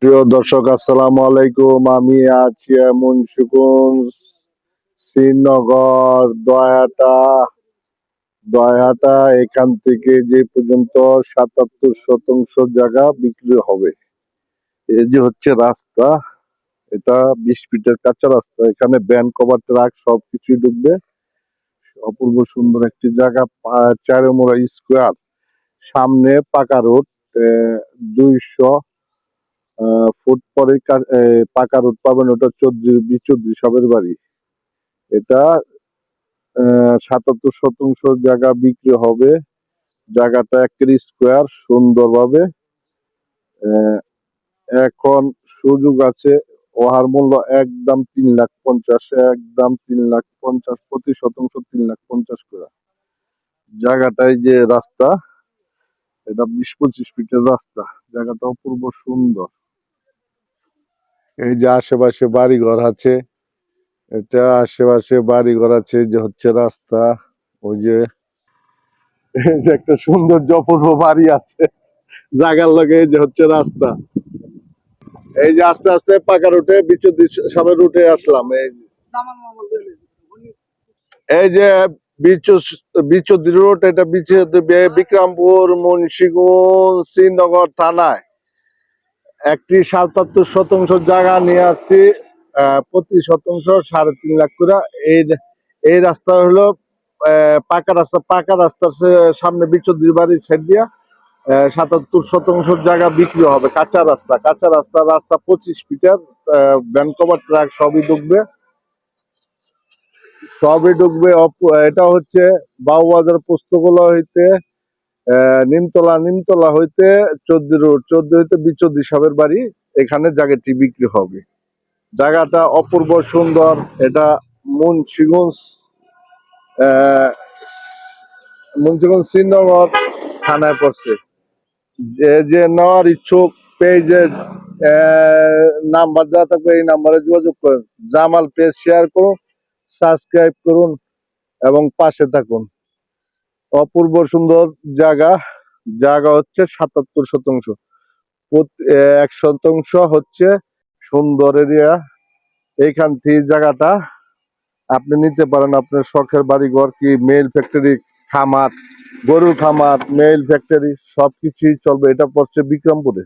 প্রিয় দর্শক, আসসালামু আলাইকুম। আমি আছি মুন্সিগঞ্জ শ্রীনগর, দয়াটা। দয়াটা এখান থেকে যে পর্যন্ত সাতাত্তর শতাংশ জায়গা বিক্রি হবে। এই যে হচ্ছে রাস্তা, এটা বিশ ফিটের কাঁচা রাস্তা। এখানে ব্যান কভার, ট্রাক সবকিছুই ঢুকবে। অপূর্ব সুন্দর একটি জায়গা, পা- চারে স্কোয়ার। সামনে পাকা রোড দুইশো ফুট পরে পাকা রোড পাবেন, ওটা চৌধুরী বি চৌধুরী সবের বাড়ি। এটা সাতাত্তর শতাংশ জায়গা বিক্রি হবে। জায়গাটা একের স্কোয়ার সুন্দরভাবে। এখন সুযোগ আছে, ওহার মূল্য একদম তিন লাখ পঞ্চাশ, একদম তিন লাখ পঞ্চাশ, প্রতি শতাংশ তিন লাখ পঞ্চাশ করে। জায়গাটায় যে রাস্তা, এটা বিশ পঁচিশ ফিটের রাস্তা জায়গাটা অপূর্ব সুন্দর। এই যে আশেপাশে বাড়ি ঘর আছে, এটা আশেপাশে বাড়ি ঘর আছে, যে হচ্ছে রাস্তা, ওই যে যে একটা সুন্দর অপূর্ব বাড়ি আছে, জায়গার লগে যে হচ্ছে রাস্তা। এই যে আস্তে আস্তে পাকা রুটে বিচুদ্দি সাবের রুটে আসলাম, এই এই যে বিচুদ্দি রোড এটা বিক্রমপুর, মুন্সিগঞ্জ, শ্রীনগর থানায়। একটি সাতাত্তর শতাংশ জায়গা নিয়ে আসছি প্রতি শতাংশ, সাড়ে তিন লাখ করে। এই এই রাস্তা হলো পাকা রাস্তা, পাকা রাস্তার সামনে বিচুদ্দির বাড়ির সাইড দিয়া সাতাত্তর শতাংশ জায়গা বিক্রি হবে। কাঁচা রাস্তা কাঁচা রাস্তা রাস্তা পঁচিশ ফিটার ভ্যান কভার ট্রাক সবই ঢুকবে সবই ঢুকবে এটা হচ্ছে বাউবাজার পুস্তকালয় হইতে নিমতলা নিমতলা হইতে চোদ্দ রোড, চোদ্দ হইতে বিচোদ্দি সাহেবের বাড়ি, এখানে জায়গাটি বিক্রি হবে। জায়গাটা অপূর্ব সুন্দর, এটা মুন্সিগঞ্জ মুন্সিগঞ্জ শ্রীনগর থানায় পড়ছে। যে যে নেওয়ার ইচ্ছুক পেজের নাম্বার দেওয়া থাকবে, এই নাম্বারে যোগাযোগ করুন। জামাল পেজ শেয়ার করুন সাবস্ক্রাইব করুন, এবং পাশে থাকুন। অপূর্ব সুন্দর জায়গা। জায়গা হচ্ছে সাতাত্তর শতাংশ। এক শতাংশ হচ্ছে সুন্দর এরিয়া। এইখান থেকে জায়গাটা আপনি নিতে পারেন আপনার শখের বাড়ি ঘর কি মেল ফ্যাক্টরি খামার, গরুর খামার মেল ফ্যাক্টরি সব কিছুই চলবে। এটা পড়ছে বিক্রমপুরে।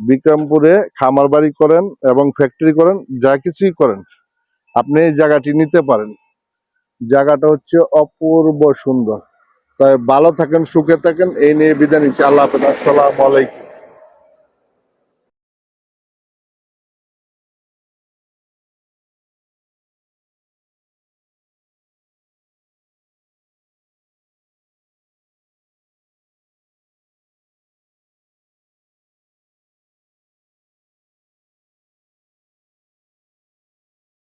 বিক্রমপুরে খামার বাড়ি করেন এবং ফ্যাক্টরি করেন, যা কিছুই করেন। আপনি এই জায়গাটি নিতে পারেন। জায়গাটা হচ্ছে অপূর্ব সুন্দর। তাই ভালো থাকেন, সুখে থাকেন, এই নিয়ে বিদায় নিচ্ছি। আল্লাহ হাফেজ। আসসালামু আলাইকুম।